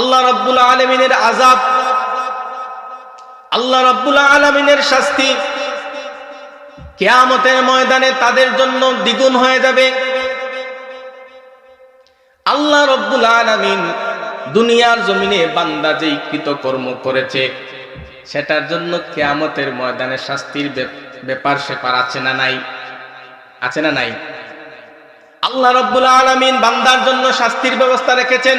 আল্লাহ রব্বুল আলমিনের আজাব আল্লাহ রব্বুল আলমিনের শাস্তি কেয়ামতের ময়দানে তাদের জন্য দ্বিগুণ হয়ে যাবে। আল্লাহ রব্বুল আলমিন দুনিয়ার জমিনে বান্দা যেই কৃতকর্ম করেছে, সেটার জন্য কেয়ামতের ময়দানে শাস্তির ব্যাপার সেপার আছে না নাই? আছে না নাই? আল্লাহ রব্বুল আলমিন বান্দার জন্য শাস্তির ব্যবস্থা রেখেছেন।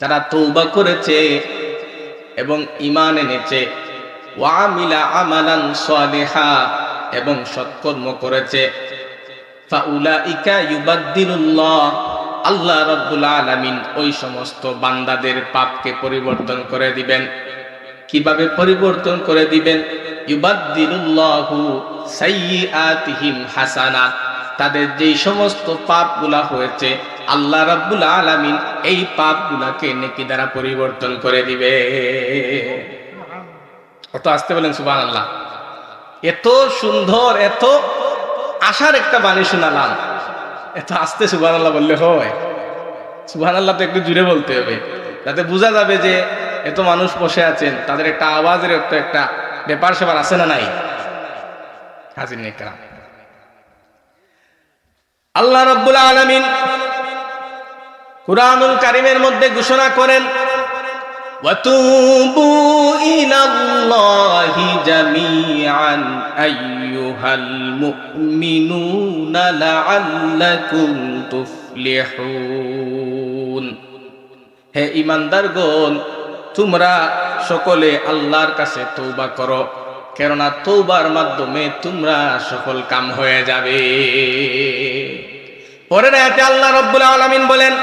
যারা তৌবা করেছে এবং ইমান এনেছে ওয়ামিলা আমালান সালিহা, এবং সৎকর্ম করেছে, ফাউলাইকা আল্লাহ রাব্বুল আলামিন ওই সমস্ত বান্দাদের পাপকে পরিবর্তন করে দিবেন। কীভাবে পরিবর্তন করে দিবেন? ইউবাদদিলুল্লাহু সাইয়্যাতিহিম হাসানাত তাদের যেই সমস্ত পাপগুলা হয়েছে আল্লাহ রাব্বুল আলামিন এই পাপগুলাকে নেকি দ্বারা পরিবর্তন করে দিবে। কত আসতে বলেন সুবহানাল্লাহ। এত সুন্দর, এত আশার একটা বাণী শোনালাম। এত আস্তে সুবহানাল্লাহ বললে হয়। সুবহানাল্লাহ তো একটু জুড়ে বলতে হবে। যাতে বোঝা যাবে যে এত মানুষ বসে আছেন, তাদের একটা আওয়াজের একটা একটা ব্যাপার সেবার আছে না নাই? হাজির নেকরাম। আল্লাহ রব্বুল আলমিন কুরআনুল কারিমের মধ্যে ঘোষণা করেন وتوبوا إلى الله جميعا أيها المؤمنون لعلكم تفلحون হে ইমানদারগণ তোমরা সকলে আল্লাহর কাছে তৌবা করো কেননা তৌবার মাধ্যমে তোমরা সফল কাম হয়ে যাবে পরের আয়াতে আল্লাহ রব্বুল আলামিন বলেন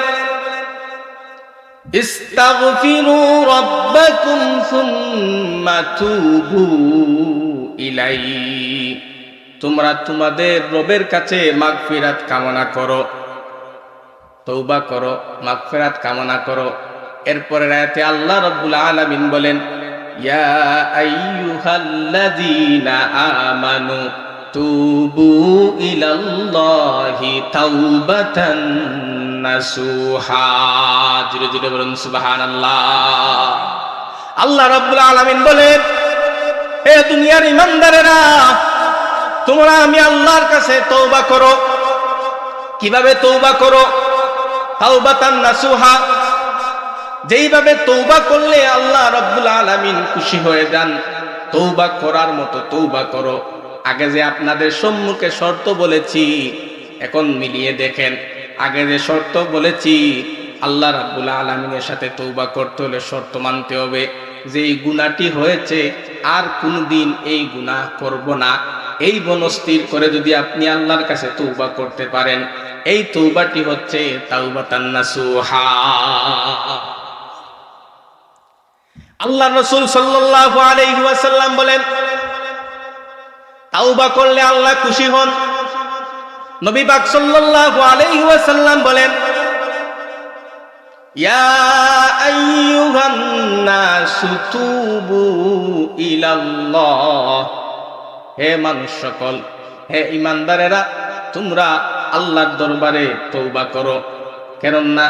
استغفروا ربكم ثم توبوا إليه তোমরা তোমাদের রবের কাছে মাগফিরাত কামনা করো তৌবা করো মাগফিরাত কামনা করো এরপরে রাতে আল্লাহ রব্বুল আলামিন বলেন ইয়া আইয়ুহাল্লাযীনা আমানু তুবু ইলাল্লাহি তাওবাতান নাসুহা জুড়ে জুড়ে বলুন, সুবহানাল্লাহ। আল্লাহ রাব্বুল আলামিন বলেন হে দুনিয়ার ইমানদারেরা, তোমরা আমি আল্লাহর কাছে তওবা করো। কীভাবে তৌবা করো? তাওবাতান নাসুহা। যেইভাবে তৌবা করলে আল্লাহ রাব্বুল আলামিন খুশি হয়ে যান। তৌবা করার মতো তৌবা করো। আগে যে আপনাদের সম্মুখে শর্ত বলেছি, এখন মিলিয়ে দেখেন, আগে যে শর্ত বলেছি, আল্লাহ রাব্বুল আলামিনের সাথে তৌবা করতে হলে শর্ত মানতে হবে। যে এই গুণাটি হয়েছে, আর কোনদিন এই গুনাহ করব না। এই বনস্থির করে যদি আপনি আল্লাহর কাছে তৌবা করতে পারেন, এই তৌবাটি হচ্ছে তাওবাতান নাসুহা। আল্লাহ রসুল সাল্লাল্লাহু আলাইহি ওয়াসাল্লাম বলেন তাওবা করলে আল্লাহ খুশি হন। নবী পাক সাল্লাল্লাহু আলাইহি ওয়াসাল্লাম বলেন, ইয়া আইয়ুহান নাসু তুবু ইলাল্লাহ। হে মানুষ সকল, হে ইমানদারেরা তোমরা আল্লাহর দরবারে তৌবা করো। কেননা,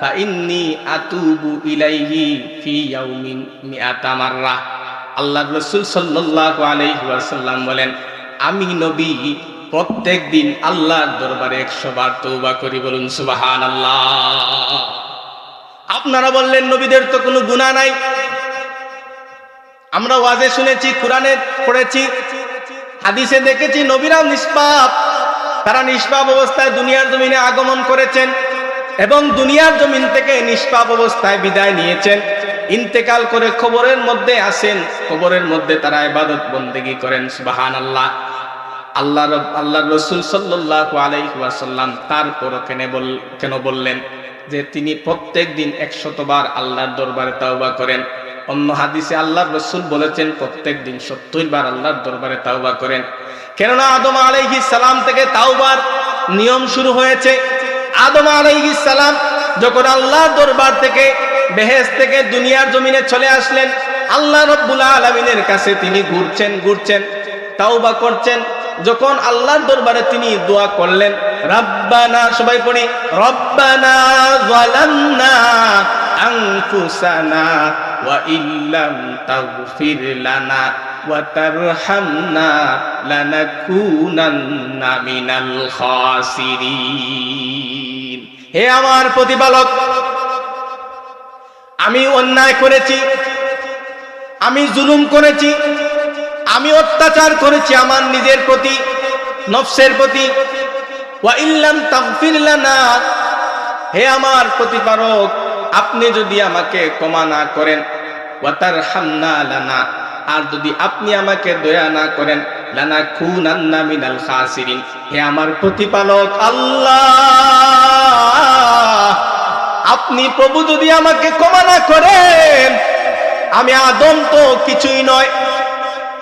ফাইন্নি আতুবু ইলাইহি ফি ইয়াউমিন মিআতা মাররা। আল্লাহ রাসূল সাল্লাল্লাহু আলাইহি বলেন, আমি নবী, প্রত্যেক দিন আল্লাহর দরবারে 100 বার তওবা করি বলুন সুবাহান আল্লাহ আপনারা বললেন, নবীদের তো কোনো গুনাহ নাই। আমরা ওয়াজে শুনেছি, কোরআনে পড়েছি, হাদিসে দেখেছি নবীরাও নিষ্পাপ। তারা নিষ্পাপ অবস্থায় দুনিয়ার জমিনে আগমন করেছেন এবং দুনিয়ার জমিন থেকে নিষ্পাপ অবস্থায় বিদায় নিয়েছেন। ইন্তেকাল করে খবরের মধ্যে আসেন, খবরের মধ্যে তারা ইবাদত বন্দেগী করেন সুবাহান আল্লাহ আল্লাহ আল্লাহ রসুল সাল্লাল্লাহু আলাইহি তারপর কেন বল, কেন বললেন যে তিনি প্রত্যেক দিন একশতবার আল্লাহর দরবারে তাওবা করেন। অন্য হাদিসে আল্লাহর রসুল বলেছেন, প্রত্যেক দিন সত্তর বার আল্লাহর দরবারে তাওবা করেন। কেননা আদম আলাইহিস সালাম থেকে তাওবার নিয়ম শুরু হয়েছে। আদম আলাইহিস সালাম যখন আল্লাহর দরবার থেকে বেহেস থেকে দুনিয়ার জমিনে চলে আসলেন। আল্লাহ রব্বুল আলমিনের কাছে তিনি ঘুরছেন ঘুরছেন, তাওবা করছেন। যখন আল্লাহর দরবারে তিনি দোয়া করলেন, রব্বানা, সবাই পড়ি, রব্বানা যালামনা আনফুসানা ওয়া ইল্লাম তাগফির লানা ওয়া তারহামনা লানাকুনান্না মিনাল খাসিরিন। হে আমার প্রতিপালক আমি অন্যায় করেছি, আমি জুলুম করেছি, আমি অত্যাচার করেছি আমার নিজের প্রতি, নফসের প্রতি। হে আমার প্রতিপালক, আপনি যদি আমাকে ক্ষমা না করেন ওয়াতার হামনা লানা। আর যদি আপনি আমাকে দয়া না করেন লানা খুনান্না মিনাল খাসিরিন। হে আমার প্রতিপালক, আল্লাহ! আপনি প্রভু যদি আমাকে ক্ষমা না করেন, আমি আদম তো কিছুই নয়।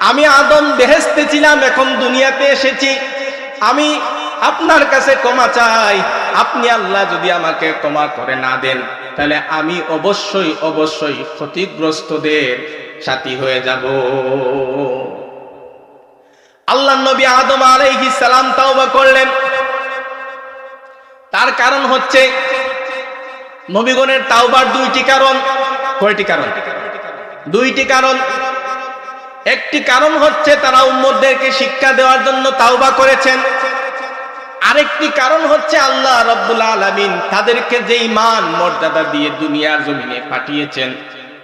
আমি আদম বেহেস্তে ছিলাম, এখন দুনিয়াতে এসেছি। আমি আপনার কাছে ক্ষমা চাই। আপনি আল্লাহ যদি আমাকে ক্ষমা করে না দেন, তাহলে আমি অবশ্যই অবশ্যই ক্ষতিগ্রস্তদের সাথী হয়ে যাব। আল্লাহ নবী আদম আলাইহিস সালাম তাওবা করলেন। তার কারণ হচ্ছে নবীগণের তাওবার দুইটি কারণ। কয়টি কারণ? দুইটি কারণ। একটি কারণ হচ্ছে তারা উম্মতদেরকে শিক্ষা দেওয়ার জন্য তাওবা করেছেন। আরেকটি কারণ হচ্ছে আল্লাহ রব্বুল আলমিন তাদেরকে যেই মান মর্যাদা দিয়ে দুনিয়ার জমিনে পাঠিয়েছেন,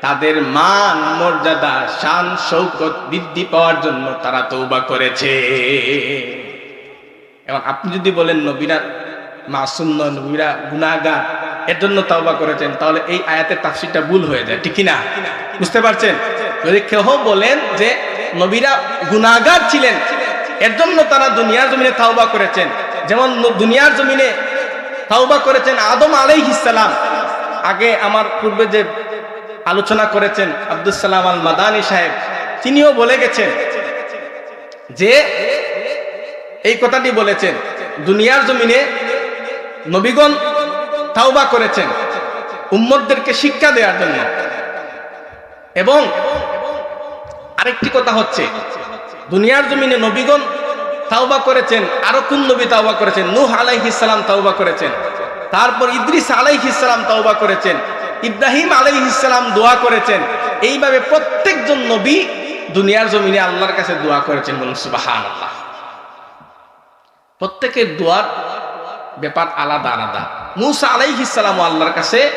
তাদের মান মর্যাদা, শান, শৌকত বৃদ্ধি পাওয়ার জন্য তারা তৌবা করেছে। এবং আপনি যদি বলেন নবীরা, মাসুম নবীরা গুনাগার এর জন্য তাওবা করেছেন, তাহলে এই আয়াতের তাফসিরটা ভুল হয়ে যায়, ঠিক না বুঝতে পারছেন? যদি কেহ বলেন যে নবীরা গুনাগার ছিলেন এর জন্য তারা দুনিয়ার জমিনে তাওবা করেছেন। যেমন দুনিয়ার জমিনে তাওবা করেছেন আদম আলাইহিসালাম আগে আমার পূর্বে যে আলোচনা করেছেন আব্দুল সালাম আল মাদানী সাহেব, তিনিও বলে গেছেন যে এই কথাটি বলেছেন, দুনিয়ার জমিনে নবীগণ তাওবা করেছেন উম্মতদেরকে শিক্ষা দেওয়ার জন্য। এবং আরেকটি কথা হচ্ছে, দুনিয়ার জমিনে নবীগণ তাওবা করেছেন, আরও কোন নবী তাওবা করেছেন? নূহ আলাইহিসসালাম তাওবা করেছেন, তারপর ইদ্রিস আলাইহিসসালাম তাওবা করেছেন, ইব্রাহিম আলাইহিসসালাম দোয়া করেছেন। এইভাবে প্রত্যেকজন নবী দুনিয়ার জমিনে আল্লাহর কাছে দোয়া করেছেন বলুন সুবহানাল্লাহ। প্রত্যেকের দোয়ার ব্যাপার আলাদা আলাদা। মুসা আলাইহিসসালাম আল্লাহর কাছে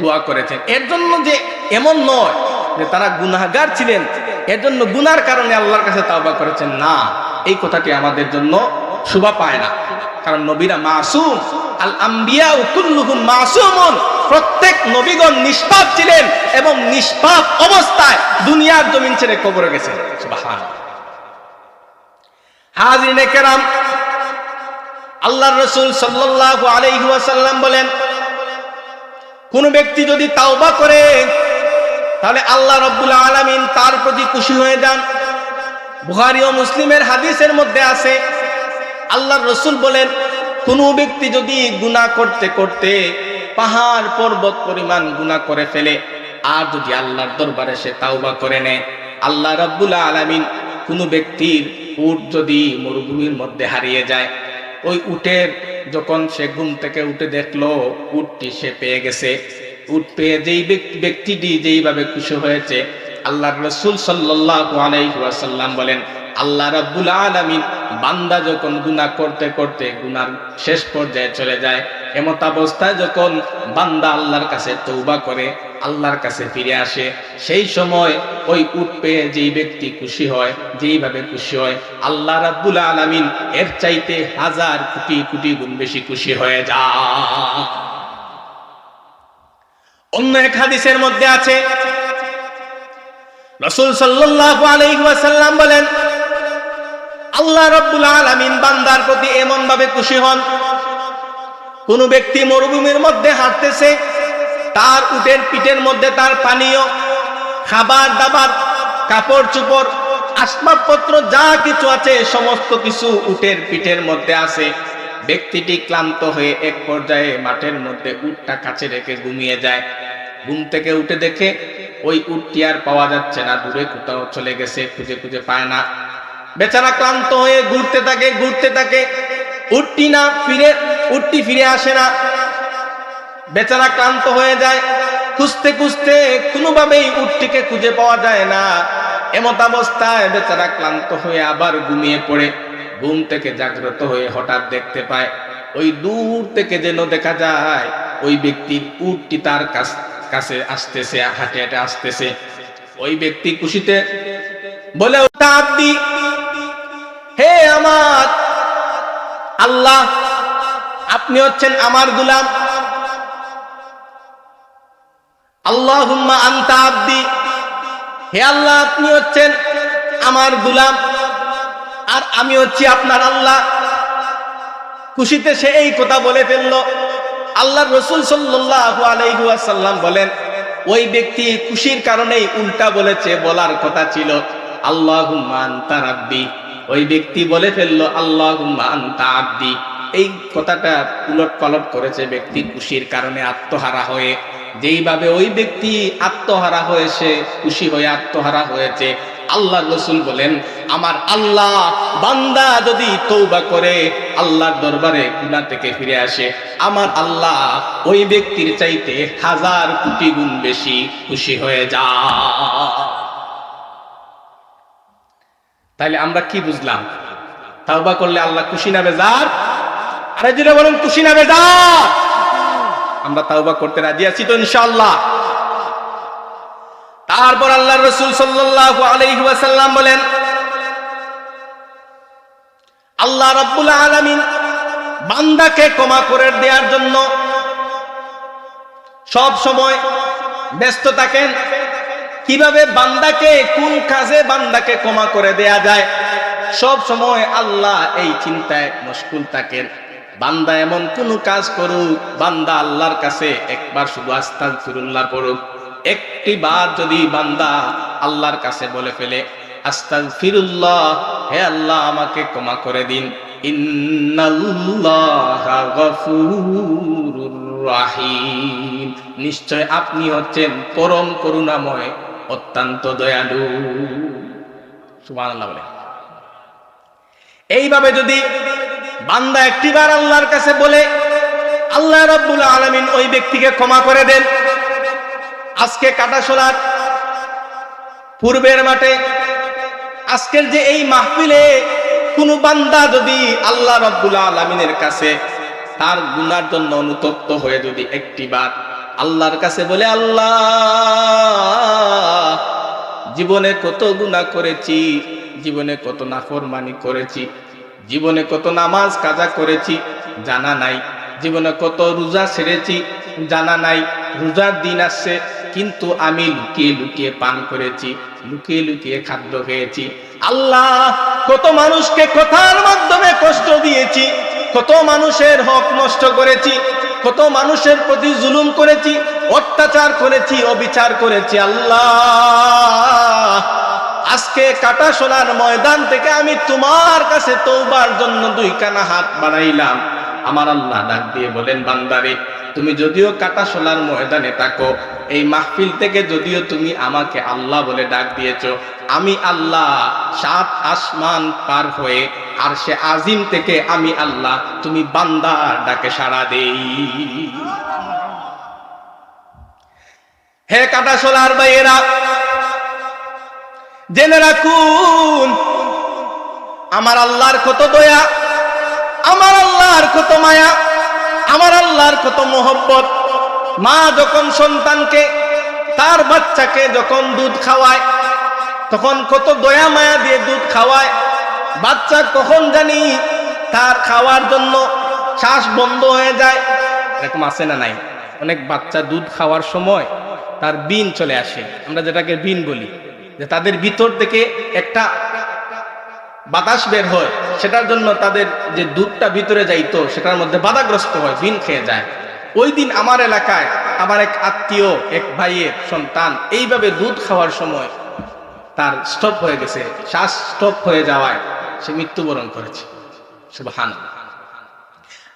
দোয়া করেছেন। এর জন্য যে এমন নয় যে তারা গুনাহগার ছিলেন, এর জন্য গুনার কারণে আল্লাহর কাছে তাওবা করেছেন, না। এই কথাটি আমাদের জন্য শোভা পায় না। কারণ নবীরা মাসুম আল আম্বিয়া কুল্লুহুম মাসুমুন। প্রত্যেক নবীগণ নিষ্পাপ ছিলেন এবং নিষ্পাপ অবস্থায় দুনিয়ার জমিন ছেড়ে কবরে গেছেন। সুবহানাল্লাহ। হাজিরিনে কেরাম আল্লাহর রসুল সাল্লাল্লাহু আলাইহি ওয়াসাল্লাম বলেন, কোন ব্যক্তি যদি তাওবা করে, তাহলে আল্লাহ রব্বুল আলামিন তার প্রতি খুশি হয়ে যান। বুখারী ও মুসলিমের হাদিসের মধ্যে আছে, আল্লাহর রসুল বলেন, কোন ব্যক্তি যদি গুনাহ করতে করতে পাহাড় পর্বত পরিমাণ গুনাহ করে ফেলে, আর যদি আল্লাহর দরবারে সে তাওবা করে নেয়, আল্লাহ রাব্বুল আলামিন কোন ব্যক্তির উট যদি মরুভূমির মধ্যে হারিয়ে যায় ওই উটের যখন সে ঘুম থেকে উঠে দেখল, উটটি সে পেয়ে গেছে। উট পেয়ে যেই ব্যক্তি- ব্যক্তিটি যেইভাবে খুশি হয়েছে আল্লাহ রসুল সাল্লাল্লাহু আলাইহি ওয়াসাল্লাম বলেন, আল্লাহ রাব্বুল আলামিন বান্দা যখন গুনাহ করতে করতে গুনার শেষ পর্যায়ে চলে যায়, এমত অবস্থায় যখন বান্দা আল্লাহর কাছে তৌবা করে আল্লাহর কাছে ফিরে আসে, সেই সময় ওই উট পেয়ে যেই ব্যক্তি খুশি হয়, যেইভাবে খুশি হয়, আল্লাহ রাব্বুল আলামিন এর চাইতে হাজার কোটি কোটি গুণ বেশি খুশি হয়ে যায়। অন্য এক হাদিসের মধ্যে আছে, রসুল সাল্লাল্লাহু আলাইহি ওয়াসাল্লাম বলেন, আল্লাহ রাব্বুল আলামিন বান্দার প্রতি এমন ভাবে খুশি হন, কোন ব্যক্তি মরুভূমির মধ্যে হাঁটতেছে তার উটের পিঠের মধ্যে তার পানীয়, খাবার দাবার, কাপড় চোপড়, আসবাবপত্র, যা কিছু আছে, সমস্ত কিছু উটের পিঠের মধ্যে আছে। ব্যক্তিটি ক্লান্ত হয়ে এক পর্যায়ে মাঠের মধ্যে উটটা কাছে রেখে ঘুমিয়ে যায়। ঘুম থেকে উঠে দেখে ওই উটটি আর পাওয়া যাচ্ছে না, দূরে কোথাও চলে গেছে, খুঁজে খুঁজে পায় না। বেচারা ক্লান্ত হয়ে ঘুরতে থাকে ঘুরতে থাকে। উটটি না ফিরে, উটটি ফিরে আসে না। বেচারা ক্লান্ত হয়ে যায়। খুঁজতে খুঁজতে কোনোভাবেই উটটিকে খুঁজে পাওয়া যায় না। এমত অবস্থায় বেচারা ক্লান্ত হয়ে আবার ঘুমিয়ে পড়ে। ঘুম থেকে জাগ্রত হয়ে হঠাৎ দেখতে পায়, ওই দূর থেকে যেন দেখা যায়, ওই ব্যক্তির উটটি তার কাছে আসতেছে, হাঁটে হাঁটে আসতেছে। ওই ব্যক্তি খুশিতে বলে ওটা আপনি হে আমার আল্লাহ, আপনি হচ্ছেন আমার গুলাম। আল্লাহুম্মা আনতা আব্দি। হে আল্লাহ, আপনি হচ্ছেন আমার গুলাম, আর আমি হচ্ছি আপনার আল্লাহ। খুশিতে সে এই কথা বলে ফেলল। আল্লাহ রসুল সাল্লাল্লাহু আলাইহি ওয়াসাল্লাম বলেন, ওই ব্যক্তি খুশির কারণেই উল্টা বলেছে, বলার কথা ছিল, আল্লাহুম্মা আনতা রাব্বি ওই ব্যক্তি বলে ফেলল, আল্লাহুম্মা আনতা আব্দি। এই কথাটা উলট পালট করেছে ব্যক্তি খুশির কারণে আত্মহারা হয়ে। যেইভাবে ওই ব্যক্তি আত্মহারা হয়েছে, খুশি হয়ে আত্মহারা হয়েছে আল্লাহ রসুল বলেন, আমার আল্লাহ, বান্দা যদি তৌবা করে, আল্লাহর দরবারে গুনা থেকে ফিরে আসে। আমার আল্লাহ ওই ব্যক্তির চাইতে হাজার কোটি গুণ বেশি খুশি হয়ে যা তাইলে আমরা কি বুঝলাম? তাওবা করলে আল্লাহ খুশি না বেজার? আরে যেটা বলেন, খুশি না বেজার? আমরা তাওবা করতে রাজি আছি তো ইনশাআল্লাহ। তারপর আল্লাহ রসুল সাল্লাল্লাহু আলাইহি ওয়াসাল্লাম বলেন, আল্লাহ রাব্বুল আলামিন বান্দাকে ক্ষমা করে দেওয়ার জন্য সব সময় ব্যস্ত থাকেন। কীভাবে বান্দাকে, কোন কাজে বান্দাকে ক্ষমা করে দেয়া যায়? সব সময় আল্লাহ এই চিন্তায় মশগুল থাকেন। বান্দা এমন কোন কাজ করুক, বান্দা আল্লাহর কাছে একবার শুধু আস্তাগফিরুল্লাহ পড়ুক। একটি বার যদি বান্দা আল্লাহর কাছে বলে ফেলে, আস্তাগফিরুল্লাহ, হে আল্লাহ আমাকে ক্ষমা করে দিন। নিশ্চয় আপনি হচ্ছেন পরম করুণাময়, অত্যন্ত দয়ালু। বলে। এইভাবে যদি বান্দা একটিবার আল্লাহর কাছে বলে, আল্লাহ রাব্বুল আলামিন ওই ব্যক্তিকে ক্ষমা করে দেন। আজকে কাটাশোলার পূর্বের মাঠে, আজকের যে এই মাহফিলে কোন বান্দা যদি আল্লাহ রাব্বুল আলামিনের কাছে তার গুনার জন্য অনুতপ্ত হয়ে যদি একটিবার আল্লাহর কাছে বলে, আল্লাহ, জীবনে কত গুনাহ করেছি, জীবনে কত নাফরমানি করেছি জীবনে কত নামাজ কাজা করেছি, জানা নাই। জীবনে কত রোজা ছেড়েছি জানা নাই। রোজার দিন আসছে, কিন্তু আমি লুকিয়ে লুকিয়ে পান করেছি, লুকিয়ে লুকিয়ে খাদ্য খেয়েছি। আল্লাহ, কত মানুষকে কথার মাধ্যমে কষ্ট দিয়েছি, কত মানুষের হক নষ্ট করেছি, কত মানুষের প্রতি জুলুম করেছি, অত্যাচার করেছি, অবিচার করেছি। আল্লাহ আজকে কাটা সোনার ময়দান থেকে আমি তোমার কাছে তৌবার জন্য দুই কানা হাত বাড়াইলাম। আমার আল্লাহ ডাক দিয়ে বলেন, বান্দারে, তুমি যদিও কাটা সোনার ময়দানে থাকো, এই মাহফিল থেকে যদিও তুমি আমাকে আল্লাহ বলে ডাক দিয়েছ, আমি আল্লাহ সাত আসমান পার হয়ে আর সে আজিম থেকে আমি আল্লাহ তুমি বান্দা ডাকে সাড়া দেই। হে কাটা সোলার ভাইয়েরা জেনে রাখুন, আমার আল্লাহর কত দয়া, আমার আল্লাহর কত মায়া, আমার আল্লাহর কত মোহব্বত। মা যখন সন্তানকে, তার বাচ্চাকে যখন দুধ খাওয়ায়, তখন কত দয়া মায়া দিয়ে দুধ খাওয়ায়। বাচ্চা কখন জানি তার খাওয়ার জন্য শ্বাস বন্ধ হয়ে যায়। এরকম আছে না নাই? অনেক বাচ্চা দুধ খাওয়ার সময় তার বিন চলে আসে। আমরা যেটাকে বিন বলি। যে তাদের ভিতর থেকে একটা বাতাস বের হয়, সেটার জন্য তাদের যে দুধটা ভিতরে যাইতো, সেটার মধ্যে বাধাগ্রস্ত হয়, বিন খেয়ে যায়। ওই দিন আমার এলাকায় আমার এক আত্মীয়, এক ভাইয়ের সন্তান এইভাবে দুধ খাওয়ার সময় তার স্টপ হয়ে গেছে। শ্বাস স্টপ হয়ে যাওয়ায় সে মৃত্যুবরণ করেছে। সুবহান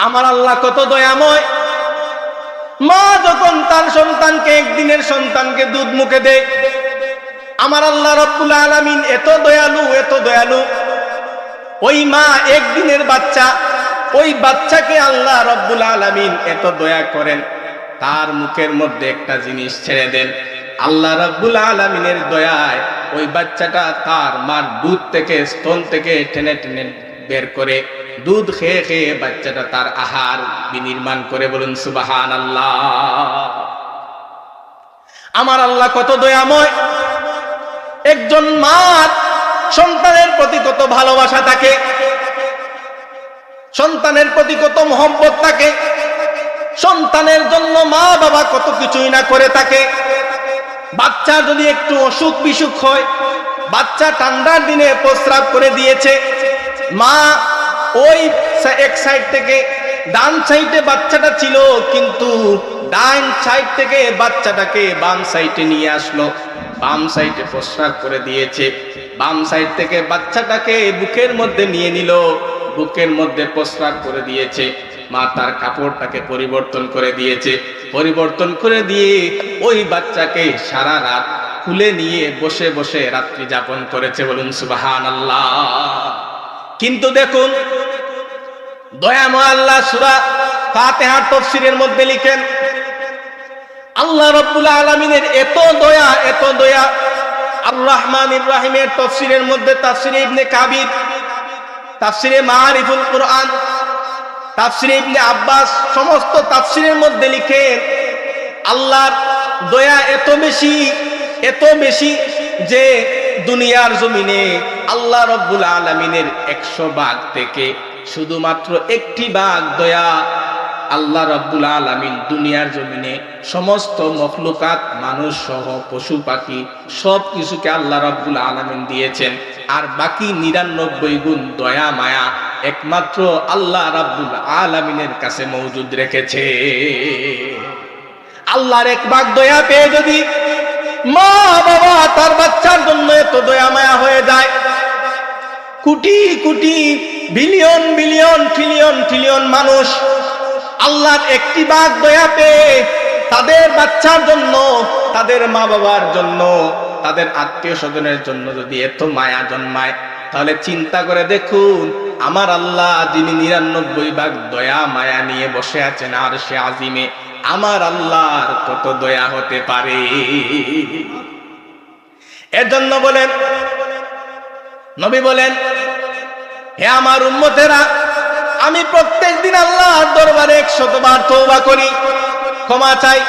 আমার আল্লাহ কত দয়াময়। মা যখন তার সন্তানকে, একদিনের সন্তানকে দুধ মুখে দেয় আমার আল্লাহ রব্বুল আলামিন এত দয়ালু এত দয়ালু। ওই মা একদিনের বাচ্চা, ওই বাচ্চাকে আল্লাহ রব্বুল আলামিন এত দয়া করেন। তার মুখের মধ্যে একটা জিনিস ছেড়ে দেন। আল্লাহ রব্বুল আলামিনের দয়ায় ওই বাচ্চাটা তার মার দুধ থেকে, স্তন থেকে টেনে টেনে বের করে দুধ খেয়ে খেয়ে বাচ্চাটা তার আহার বিনির্মাণ করে বলুন সুবাহান আল্লাহ আমার আল্লাহ কত দয়াময়। একজন মা সন্তানের প্রতি কত ভালোবাসা থাকে? সন্তানের প্রতি কত মহব্বত থাকে? সন্তানের জন্য মা বাবা কত কিছুই না করে থাকে? বাচ্চা যদি একটু অসুখ বিসুখ হয়, বাচ্চা ঠান্ডার দিনে প্রস্রাব করে দিয়েছে। মা ওই এক সাইড থেকে ডান সাইডে বাচ্চাটা ছিল, কিন্তু ডান সাইড থেকে বাচ্চাটাকে বাম সাইডে নিয়ে আসলো। বাম সাইডে প্রস্রাব করে দিয়েছে। বাম সাইড থেকে বাচ্চাটাকে বুকের মধ্যে নিয়ে নিল। বুকের মধ্যে প্রস্রাব করে দিয়েছে। মা তার কাপড়টাকে পরিবর্তন করে দিয়েছে। পরিবর্তন করে দিয়ে ওই বাচ্চাকে সারা রাত খুলে নিয়ে বসে বসে রাত্রি যাপন করেছে বলুন সুবাহান আল্লাহ কিন্তু দেখুন দয়াময় আল্লাহ সুরা ফাতেহার তফসিরের মধ্যে লিখেন আল্লাহ রব্বুল আলমিনের এত দয়া এত দয়া আর রহমান ইব্রাহিমের তফসিরের মধ্যে তাফসিরে ইবনে কাবির, তাফসিরে মারিফুল কোরআন, তাফসিরে ইবনে আব্বাস, সমস্ত তাফসিরের মধ্যে লিখেন আল্লাহর দয়া এত বেশি এত বেশি যে দুনিয়ার জমিনে আল্লাহ রব্বুল আলমিনের একশো ভাগ থেকে শুধুমাত্র একটি ভাগ দয়া আল্লাহ রব্বুল আলমিন দুনিয়ার জমিনে সমস্ত মখলুকাত, মানুষ সহ পশু পাখি সব কিছুকে আল্লাহ রব্বুল আলমিন দিয়েছেন। আর বাকি নিরানব্বই গুণ দয়া, মায়া একমাত্র আল্লাহ রাব্বুল আলমিনের কাছে মজুদ রেখেছে। আল্লাহর এক দয়া পেয়ে যদি মা বাবা তার বাচ্চার জন্য এত দয়া, মায়া হয়ে যায়, crore crore billion billion trillion trillion মানুষ আল্লাহর একটি বাঘ দয়া পেয়ে তাদের বাচ্চার জন্য, তাদের মা বাবার জন্য, তাদের আত্মীয় স্বজনের জন্য যদি এত মায়া জন্মায়, তাহলে চিন্তা করে দেখুন, আমার আল্লাহ যিনি নিরানব্বই ভাগ দয়া, মায়া নিয়ে বসে আছেন আর সে আজিমে, আমার আল্লাহর কত দয়া হতে পারে? এর জন্য বলেন, নবী বলেন, হে আমার উম্মতেরা আমি প্রত্যেক দিন আল্লাহর দরবারে একশত বার তৌবা করি। ক্ষমা চাই।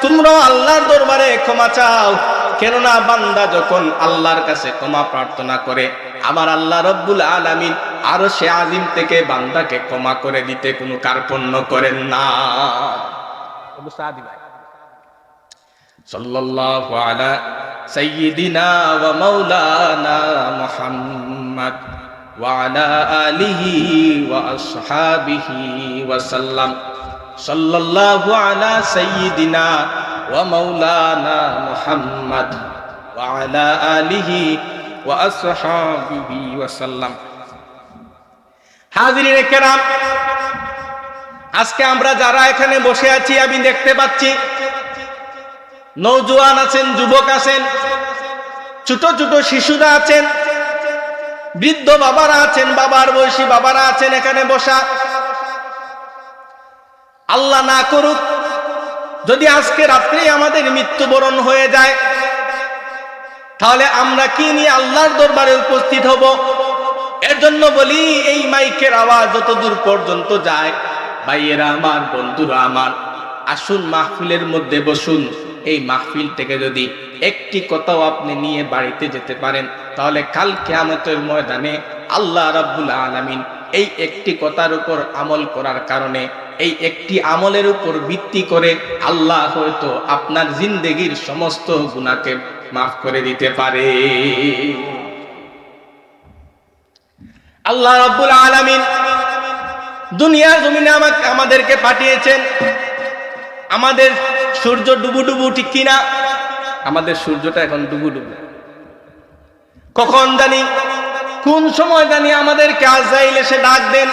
তোমরাও আল্লাহর দরবারে ক্ষমা চাও। কেননা বান্দা যখন আল্লাহর কাছে ক্ষমা প্রার্থনা করে আমার আল্লাহ রব্বুল আলামিন আরও সে আজিম থেকে বান্দাকে ক্ষমা করে দিতে কোনো কার্পণ্য করেন না। সাল্লাল্লাহু আলা সাইয়্যিদিনা ওয়া মাওলানা মুহাম্মদ। وعلى آله وأصحابه وسلم صلى الله على سيدنا ومولانا محمد وعلى آله وأصحابه وسلم হাজিরিন কেরাম আজকে আমরা যারা এখানে বসে আছি আমি দেখতে পাচ্ছি নৌজওয়ান আছেন যুবক আছেন ছোট ছোট শিশুরা আছেন বৃদ্ধ বাবারা আছেন, বাবার বয়সী বাবারা আছেন এখানে বসা। আল্লাহ না করুক, যদি আজকে রাত্রেই আমাদের মৃত্যুবরণ হয়ে যায়, তাহলে আমরা কি নিয়ে আল্লাহর দরবারে উপস্থিত হব? এর জন্য বলি, এই মাইকের আওয়াজ যত দূর পর্যন্ত যায়, ভাইয়েরা আমার, বন্ধুরা আমার, আসুন মাহফিলের মধ্যে বসুন। এই মাহফিল থেকে যদি একটি কথাও আপনি নিয়ে বাড়িতে যেতে পারেন তাহলে কাল কেয়ামতের ময়দানে আল্লাহ রাব্বুল আলামিন এই একটি কথার উপর আমল করার কারণে, এই একটি আমলের উপর ভিত্তি করে আল্লাহ হয়তো আপনার জিন্দেগির সমস্ত গুণাকে মাফ করে দিতে পারে। আল্লাহ রাব্বুল আলামিন দুনিয়ার জমিনে আমাকে, আমাদেরকে পাঠিয়েছেন। আমাদের সূর্য ডুবু ডুবু ঠিক কিনা? আমাদের সূর্যটা এখন ডুবু ডুবু কখন জানি? কোন সময় জানি আমাদেরকে আজরাইল এসে ডাক দেন?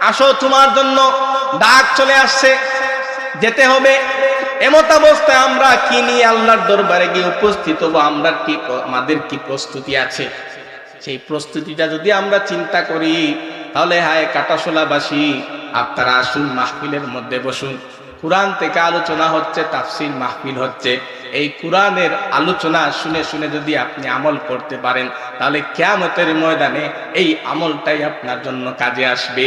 আসো, তোমার জন্য ডাক চলে আসছে। যেতে হবে। এমত অবস্থায় আমরা কি নিয়ে আল্লাহর দরবারে গিয়ে উপস্থিত হব? আমরা কি আমাদের কি প্রস্তুতি আছে? সেই প্রস্তুতিটা যদি আমরা চিন্তা করি, তাহলে হায় কাটাশোলাবাসী, আপনারা আসুন, মাহফিলের মধ্যে বসুন। কোরআন থেকে আলোচনা হচ্ছে তাফসিল মাহফিল হচ্ছে। এই কোরআনের আলোচনা শুনে শুনে যদি আপনি আমল করতে পারেন, তাহলে কেয়ামতের ময়দানে এই আমলটাই আপনার জন্য কাজে আসবে।